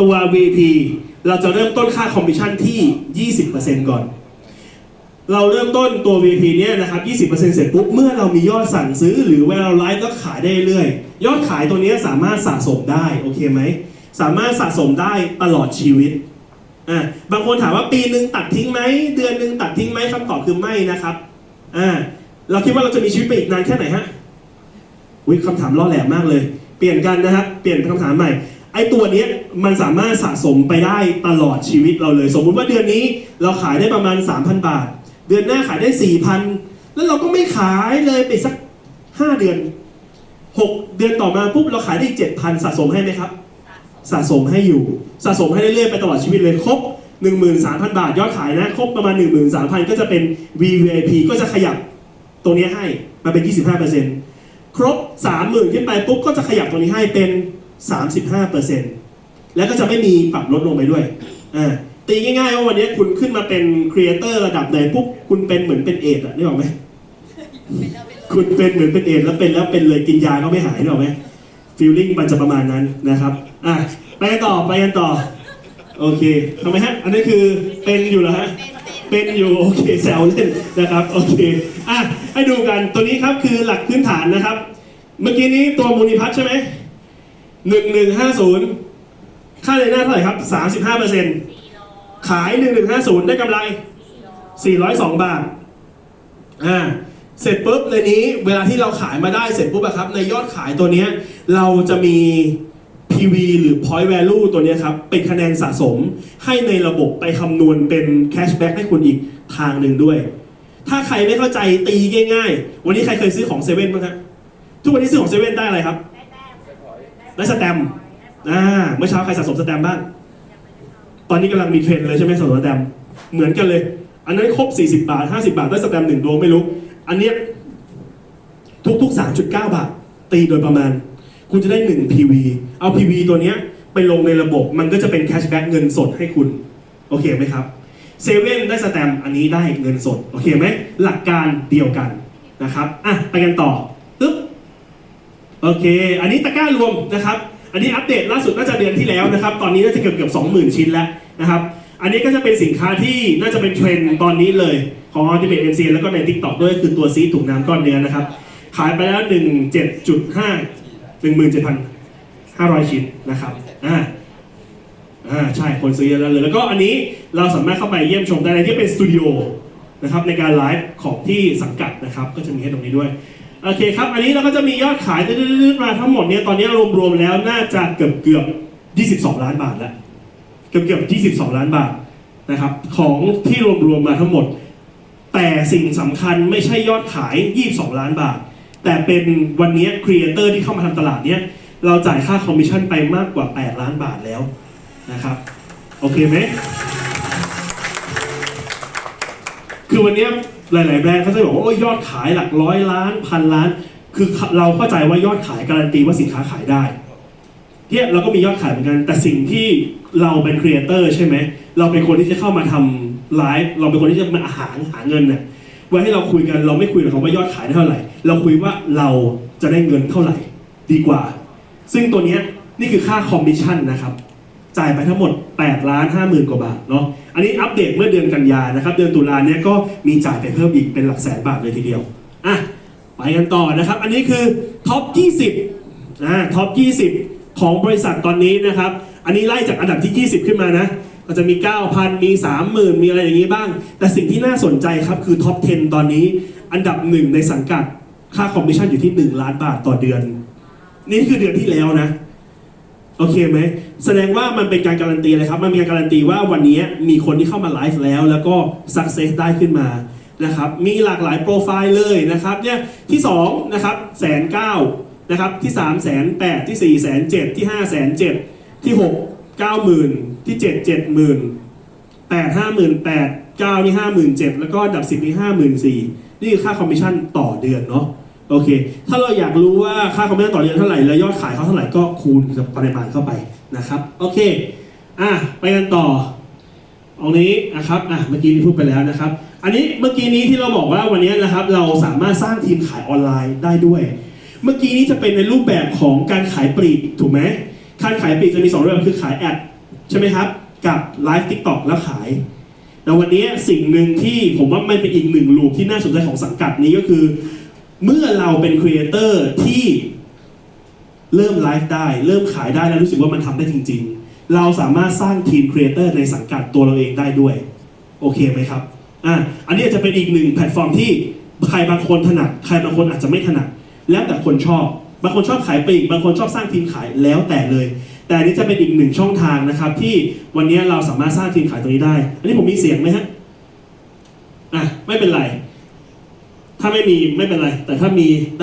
ตัว VP เราจะเริ่มต้นค่าคอมมิชชั่นที่ 20%ก่อน เราเริ่มต้นตัว VP เนี่ยนะครับ 20%เสร็จปุ๊บ เมื่อเรามียอดสั่งซื้อ หรือเวลาเราไลฟ์ก็ขายได้เรื่อย ยอดขายตัวเนี้ยสามารถสะสมได้ โอเคไหม สามารถสะสมได้ตลอดชีวิตอ่าบางคนถามว่าปีหนึ่งตัดทิ้งไหม เดือนหนึ่งตัดทิ้งไหมคำตอบคือไม่นะครับอ่าเราคิดว่าเราจะมีชีวิตไปอีกนานแค่ไหนฮะวิคำถามล่อแหลมมากเลย เปลี่ยนกันนะครับ เปลี่ยนคำถามใหม่ ไอ้ตัวเนี้ยมันสามารถสะสมไปได้ตลอดชีวิตเราเลย สมมุติว่าเดือนนี้เราขายได้ประมาณ 3,000 บาท เดือนหน้าขายได้ 4,000 แล้วเราก็ไม่ขายเลยไปสัก 5 เดือน 6 เดือนต่อมาปุ๊บเราขายได้7,000สะสมให้ไหมครับ สะสมให้อยู่สะสมให้เรื่อยๆไปตลอดชีวิตเลยครบ 13,000 บาทยอดขายนะครบประมาณ 13,000 ก็จะเป็น VVIP ก็จะขยับตัวนี้ให้มาเป็น 25%ครบ 30,000ขึ้นไปปุ๊บก็จะขยับตัวนี้ให้เป็น 35%แล้วก็จะไม่มีปรับลดลงไปด้วยอ่าตีง่ายๆว่าวันนี้คุณขึ้นมาเป็นครีเอเตอร์ระดับไหนปุ๊บคุณเป็นเหมือนเป็นเอดอะนึกออกไหมคุณเป็นเหมือนเป็นเอดแล้วเป็นแล้วเป็นเลยกินยาก็ไม่หายนึกออกไหมฟีลลิ่งมันจะประมาณนั้นนะครับอะไปกันต่อไปกันต่อ โอเคทำไมฮะ อันนี้คือเป็นอยู่เหรอฮะเป็นอยู่โอเคแซวเล่นนะครับโอเคอะให้ดูกันตัวนี้ครับคือหลักพื้นฐานนะครับ เมื่อกี้นี้ตัวมูลนิพัฒน์ใช่ไหม หนึ่งหนึ่งห้าศูนย์ค่าเลยหน้าเท่าไหร่ครับสามสิบห้าเปอร์เซ็นต์ขายหนึ่งหนึ่งห้าศูนย์ได้กำไรสี่ร้อยสองบาทอ่าเสร็จปุ๊บในนี้เวลาที่เราขายมาได้เสร็จปุ๊บอะครับ ในยอดขายตัวเนี้ยเราจะมี PV หรือ Point Value ตัวนี้ครับ เป็นคะแนนสะสมให้ในระบบไปคำนวณเป็น Cashback ให้คุณอีกทางหนึ่งด้วย ถ้าใครไม่เข้าใจตีง่าย ๆ วันนี้ใครเคยซื้อของเซเว่นบ้างครับทุกวันนี้ซื้อของเซเว่นได้อะไรครับ ได้สแตมป์อ่าเมื่อเช้าใครสะสมสแตมป์บ้าง ตอนนี้กำลังมีเทรนด์เลยใช่ไหมสะสมสแตมป์เหมือนกันเลย อันนั้นครบ 40 บาท 50 บาทได้สแตมป์หนึ่งดวงไม่รู้ อันเนี้ยทุกๆ 3.9 บาท ตีโดยประมาณ คุณจะได้ 1 PV เอา PV ตัวเนี้ยไปลงในระบบมันก็จะเป็นแคชแบ็กเงินสดให้คุณ โอเคไหมครับเซเว่นได้สแตมป์อันนี้ได้เงินสด โอเคไหมหลักการเดียวกันนะครับอะไปกันต่อ โอเค อันนี้ตะกร้ารวมนะครับ อันนี้อัปเดตล่าสุดน่าจะเดือนที่แล้วนะครับ ตอนนี้น่าจะเกือบเกือบสองหมื่นชิ้นแล้วนะครับ อันนี้ก็จะเป็นสินค้าที่น่าจะเป็นเทรนด์ตอนนี้เลย ของ Ultimate NC แล้วก็ใน TikTok ด้วยคือตัวซีถุงน้ำก้อนเนื้อนะครับ ขายไปแล้ว 17.5 17,500 ชิ้นนะครับ อ่า อ่า ใช่ คนซื้อเยอะแล้วเลย แล้วก็อันนี้เราสามารถเข้าไปเยี่ยมชมได้ในที่เป็นสตูดิโอนะครับในการไลฟ์ของที่สังกัดนะครับ ก็จะมีให้ตรงนี้ด้วย โอเคครับ อันนี้เราก็จะมียอดขายดื้อๆมาทั้งหมดเนี่ยตอนนี้รวมๆแล้วน่าจะเกือบเกือบ22 ล้านบาทแล้วเกือบเกือบ22 ล้านบาทนะครับ ของที่รวมๆมาทั้งหมด แต่สิ่งสำคัญไม่ใช่ยอดขาย 22 ล้านบาท แต่เป็นวันนี้ครีเอเตอร์ที่เข้ามาทำตลาดเนี้ยเราจ่ายค่าคอมมิชชั่นไปมากกว่า 8 ล้านบาทแล้วนะครับโอเคไหมคือวันนี้ หลาย ๆ แบรนด์เขาจะบอกว่าโอ้ยยอดขายหลักร้อยล้านพันล้าน คือเราเข้าใจว่ายอดขายการันตีว่าสินค้าขายได้เนี่ยเราก็มียอดขายเหมือนกัน แต่สิ่งที่เราเป็นครีเอเตอร์ใช่ไหมเราเป็นคนที่จะเข้ามาทำไลฟ์เราเป็นคนที่จะมาหาหาเงินเนี่ยไว้ให้เราคุยกันเราไม่คุยกับเขาว่ายอดขายได้เท่าไหร่ เราคุยว่าเราจะได้เงินเท่าไหร่ ดีกว่า ซึ่งตัวเนี้ยนี่คือค่าคอมมิชชั่นนะครับ จ่ายไปทั้งหมด8ล้าน5หมื่นกว่าบาทเนาะ อันนี้อัปเดตเมื่อเดือนกันยานะครับ เดือนตุลาเนี่ยก็มีจ่ายไปเพิ่มอีกเป็นหลักแสนบาทเลยทีเดียว อะ ไปกันต่อนะครับ อันนี้คือท็อป 20อ่าท็อป 20 ของบริษัทตอนนี้นะครับ อันนี้ไล่จากอันดับที่ 20 ขึ้นมานะ ก็จะมี 9,000 มี 30,000 มีอะไรอย่างนี้บ้าง แต่สิ่งที่น่าสนใจครับคือท็อป 10 ตอนนี้ อันดับหนึ่งในสังกัด ค่าคอมมิชชั่นอยู่ที่ 1 ล้านบาทต่อเดือน นี่คือเดือนที่แล้วนะ โอเคไหมแสดงว่ามันเป็นการการันตีเลยครับ มันมีการการันตีว่าวันนี้มีคนที่เข้ามาไลฟ์แล้ว แล้วก็สักเซสได้ขึ้นมานะครับ มีหลากหลายโปรไฟล์เลยนะครับเนี่ยที่2นะครับแสนเก้านะครับที่3แสนแปดที่4แสนเจ็ดที่5แสนเจ็ดที่6 9หมื่นที่7 7หมื่น8 5หมื่น8 9นี่5หมื่น7แล้วก็อันดับ10นี่5หมื่น4นี่คือค่าคอมมิชชั่นต่อเดือนเนาะ โอเค ถ้าเราอยากรู้ว่าค่าคอมมิชชั่นต่อเดือนเท่าไหร่ และยอดขายเขาเท่าไหร่ก็คูณกับปริมาณเข้าไปนะครับ โอเค อะ ไปกันต่อตรงนี้นะครับ อะ เมื่อกี้นี้พูดไปแล้วนะครับ อันนี้เมื่อกี้นี้ที่เราบอกว่าวันนี้นะครับ เราสามารถสร้างทีมขายออนไลน์ได้ด้วย เมื่อกี้นี้จะเป็นในรูปแบบของการขายปลีกถูกไหมการขายปลีกจะมีสองรูปแบบคือขายแอดใช่ไหมครับ กับไลฟ์ทิกตอกแล้วขายแต่วันนี้สิ่งหนึ่งที่ผมว่ามันเป็นอีกหนึ่งลูปที่น่าสนใจของสังกัดนี้ก็คือ เมื่อเราเป็นครีเอเตอร์ที่เริ่มไลฟ์ได้ เริ่มขายได้แล้วรู้สึกว่ามันทำได้จริง ๆ เราสามารถสร้างทีมครีเอเตอร์ในสังกัดตัวเราเองได้ด้วย โอเคไหมครับอะอันนี้จะเป็นอีกหนึ่งแพลตฟอร์มที่ใครบางคนถนัด ใครบางคนอาจจะไม่ถนัด แล้วแต่คนชอบ บางคนชอบขายปลีกบางคนชอบสร้างทีมขายแล้วแต่เลย แต่นนี้จะเป็นอีกหนึ่งช่องทางนะครับ ที่วันนี้เราสามารถสร้างทีมขายตรงนี้ได้ อันนี้ผมมีเสียงไหมฮะอะไม่เป็นไร ถ้าไม่มีไม่เป็นไรแต่ถ้ามีได้